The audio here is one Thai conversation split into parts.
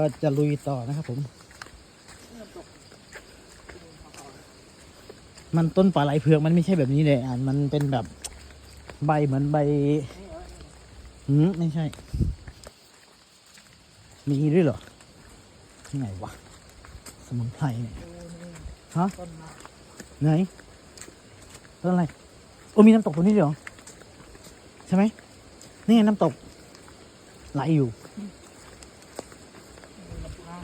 ก็จะลุยต่อนะครับผม มันต้นปลาไหลเผือกมันไม่ใช่แบบนี้เลยอะมันเป็นแบบใบเหมือนใบหืมไม่ใช่ มีด้วยเหรอที่ไหนวะ สมุนไพรเนี่ยฮะไหนต้นอะไรโอ้มีน้ำตกตรงนี้ด้วยเหรอ ใช่ไหมนี่ไงน้ำตกไหลอยู่ ลำพาง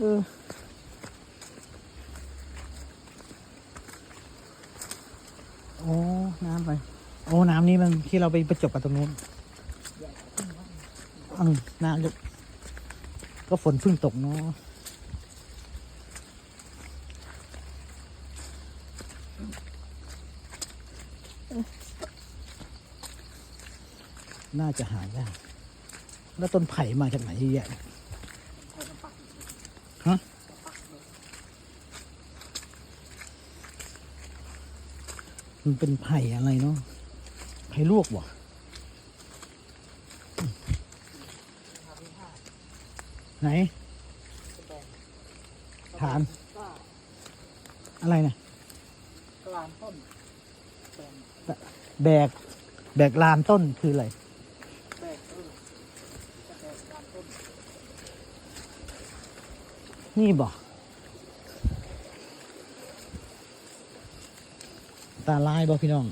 เออโอ้น้ำไป โอ้ น้ำนี้มันที่เราไปประจบกับตรงนู้นใหญ่ขึ้นอืมน้ำจะก็ฝนเพิ่งตกเนาะน่าจะหายากแล้วต้นไผ่มาจากไหนเยอะแยะ ใส่น้ำปัก ฮะ ปักเลย มันเป็นไผ่อะไรเนาะไผ่ลวกบ่ทาที่ห้าไหน ฐาน อะไรนะกลางต้นแบงแบก แบกลานต้นคืออะไรแบกเออแบกกลาง ตาลายบ่พี่น้อง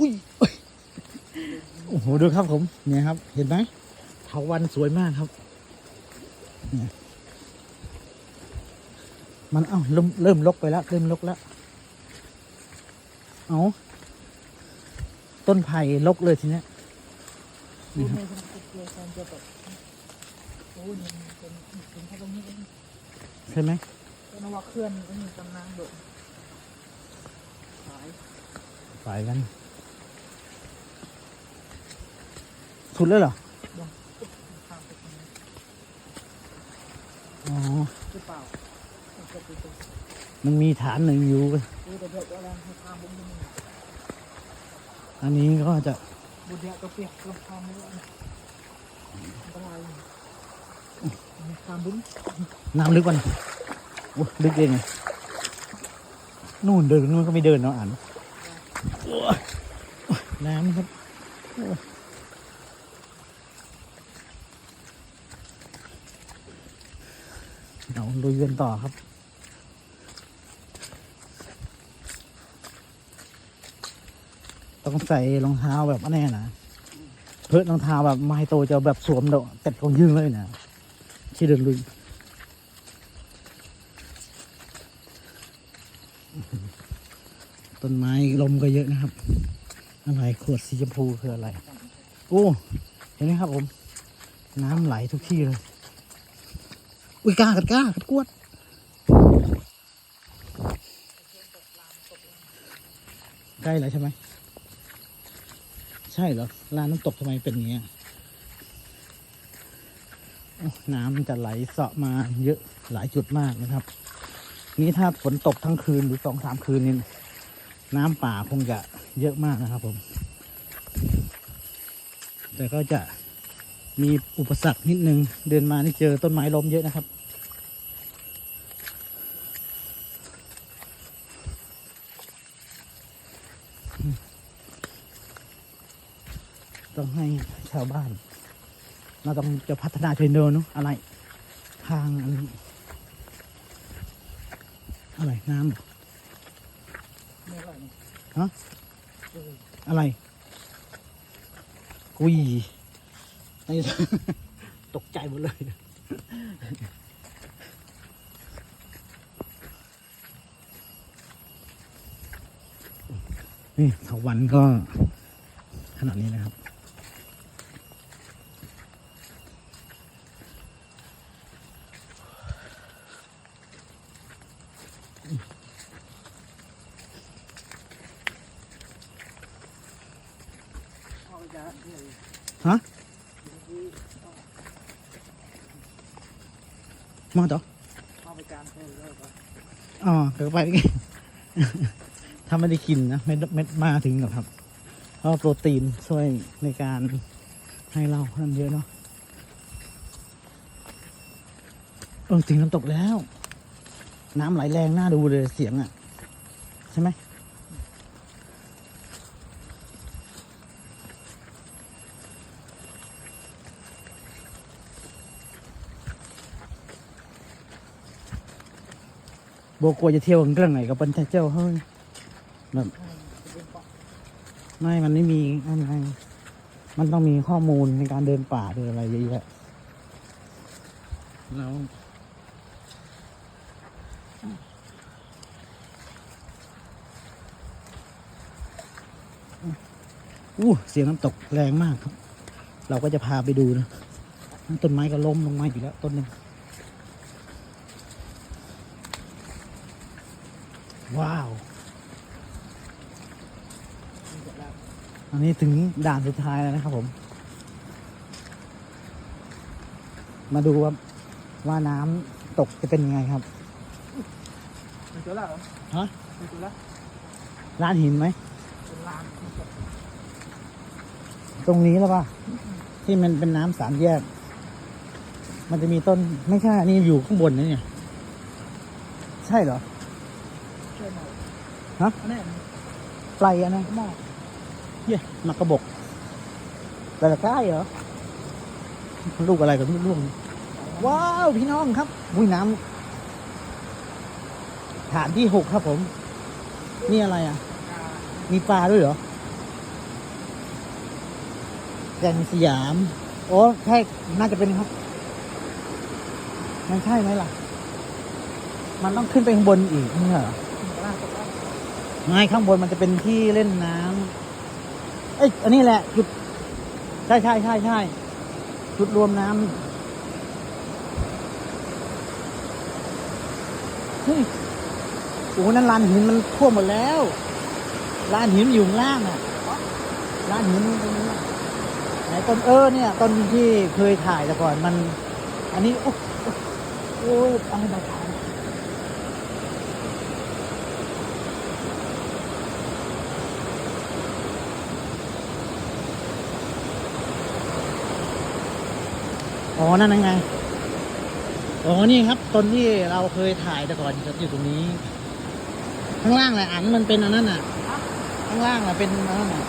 อุ้ยโอ้โหดูครับผมเนี่ยครับ เห็นไหมเถาวันสวยมากครับ มันเอ้าเริ่มเริ่มลกไปแล้ว เริ่มลกแล้ว เอาต้นไผ่ลกเลยทีเนี้ยในสนามเกลือแทนจะแบบโอ้ยมันเป็นเป็นแค่ตรงนี้เองใช่ไหมก็นว่าเคลื่อนก็มีตำนานแบ บหายไปกันสุดเลยเหรอยังข้ามไปตรงนี้อ๋อหรือเปล่ามันจะเป็นตรงมันมีฐานหนึ่งอยู่ดูแต่เดี๋ยวเราให้ข้ามบุ้งบุ้งอันนี้ก็จะบุญเดียวก็เปียกลงข้ามไม่ได้อันตรายมีข้ามบุ้งน้ำลึกกว่านะโอ้ลึกเองไง นู่นเดินนู่นก็ไม่เดินเนาะอ่านน้ำครับโอ้ยเราลุยกันต่อครับต้องใส่รองเท้าแบบอันนี้นะเพื่อรองเท้าแบบไม้โตจะแบบสวมเดาแต่ของยืงเลยนะที่เดินลุย ต้นไม้ลมก็เยอะนะครับ อะไรขวดสีชมพูคืออะไร โอ้เห็นไหมครับผม น้ำไหลทุกที่เลย อุ้ยกล้ากัดกล้ากัดกวดใกล้แล้วใช่ไหมใช่เหรอลานน้ำตกทำไมเป็นอย่างเงี้ยน้ำมันจะไหลเสาะมาเยอะหลายจุดมากนะครับ นี่ถ้าฝนตกทั้งคืนหรือสองสามคืนนี่ น้ำป่าคงจะเยอะมากนะครับผม แต่ก็จะมีอุปสรรคนิดนึง เดินมานี่เจอต้นไม้ล้มเยอะนะครับ ต้องให้ชาวบ้าน เราต้องจะพัฒนาเทรนเนอร์เนอะอะไร ทางอะไรอะไรน้ำเหรอ ไม่ไหวนี่ ฮะอะไรกุยตกใจหมดเลย นี่เถาวันก็ขนาดนี้นะครับเอา ฮะมาต่ออ๋อเดี๋ยวไปถ้าไม่ได้กินนะเม็ดเม็ดมาถึงหรอกครับ เพราะโปรตีนช่วยในการให้เราดำเยอะเนาะเออถึงน้ำตกแล้ว น้ำไหลแรงน่าดูเลยเสียงอะ่ะ ใช่ไหม โบกลัวจะเที่ยวเรื่องไหนกับปันเจ้าเฮ้ยแบบไม่มันไม่มีอะไรมันต้องมีข้อมูลในการเดินป่าเดินอะไรเยอะแยะแล้วอู้เสียงน้ำตกแรงมากครับ เราก็จะพาไปดูนะ ต้นไม้ก็ล้มลงมาอยู่แล้วต้นหนึ่ง ว้าว อันนี้ถึงด่านสุดท้ายแล้วนะครับผม มาดูว่าว่าน้ำตกจะเป็นยังไงครับเป็นตัวละเหรอฮะเป็นตัวละร้านหินไหมเป็นลานตรงนี้แล้วป่ะ ที่มันเป็นน้ำสามแยก มันจะมีต้นไม่ใช่อันนี้อยู่ข้างบนนะเนี่ย ใช่เหรอช่วยหน่อย ฮะอันนี้ไกลอะนะหม้อเย้มักกระบกแต่ละใกล้เหรอ ลูกอะไรกับลูกลูกว้าว พี่น้องครับมุ้ยน้ำฐานที่หกครับผม นี่อะไรอะอ่ามีปลาด้วยเหรอแกงสยาม โอ้ใช่น่าจะเป็นครับ มันใช่ไหมล่ะ มันต้องขึ้นไปข้างบนอีกไม่ใช่เหรอตัวละตัวละ ไม่ข้างบนมันจะเป็นที่เล่นน้ำเอ้ยอันนี้แหละ จุด ใช่ใช่ใช่ใช่จุดรวมน้ำเฮ้ยโอ้นั่นลานหินมันท่วมหมดแล้วลานหินอยู่ข้างล่างอะลานหินตรงนี้ไหนต้นเออเนี่ยต้นที่เคยถ่ายแต่ก่อนมัน อันนี้โอ้โอ้อะไรแบบนี้ อ๋อ นั่นไง อ๋อ นี่ครับต้นที่เราเคยถ่ายแต่ก่อนครับอยู่ตรงนี้ ข้างล่างแหละอันมันเป็นอันนั้นอะ ข้างล่างแหละเป็นอันนั้นอะ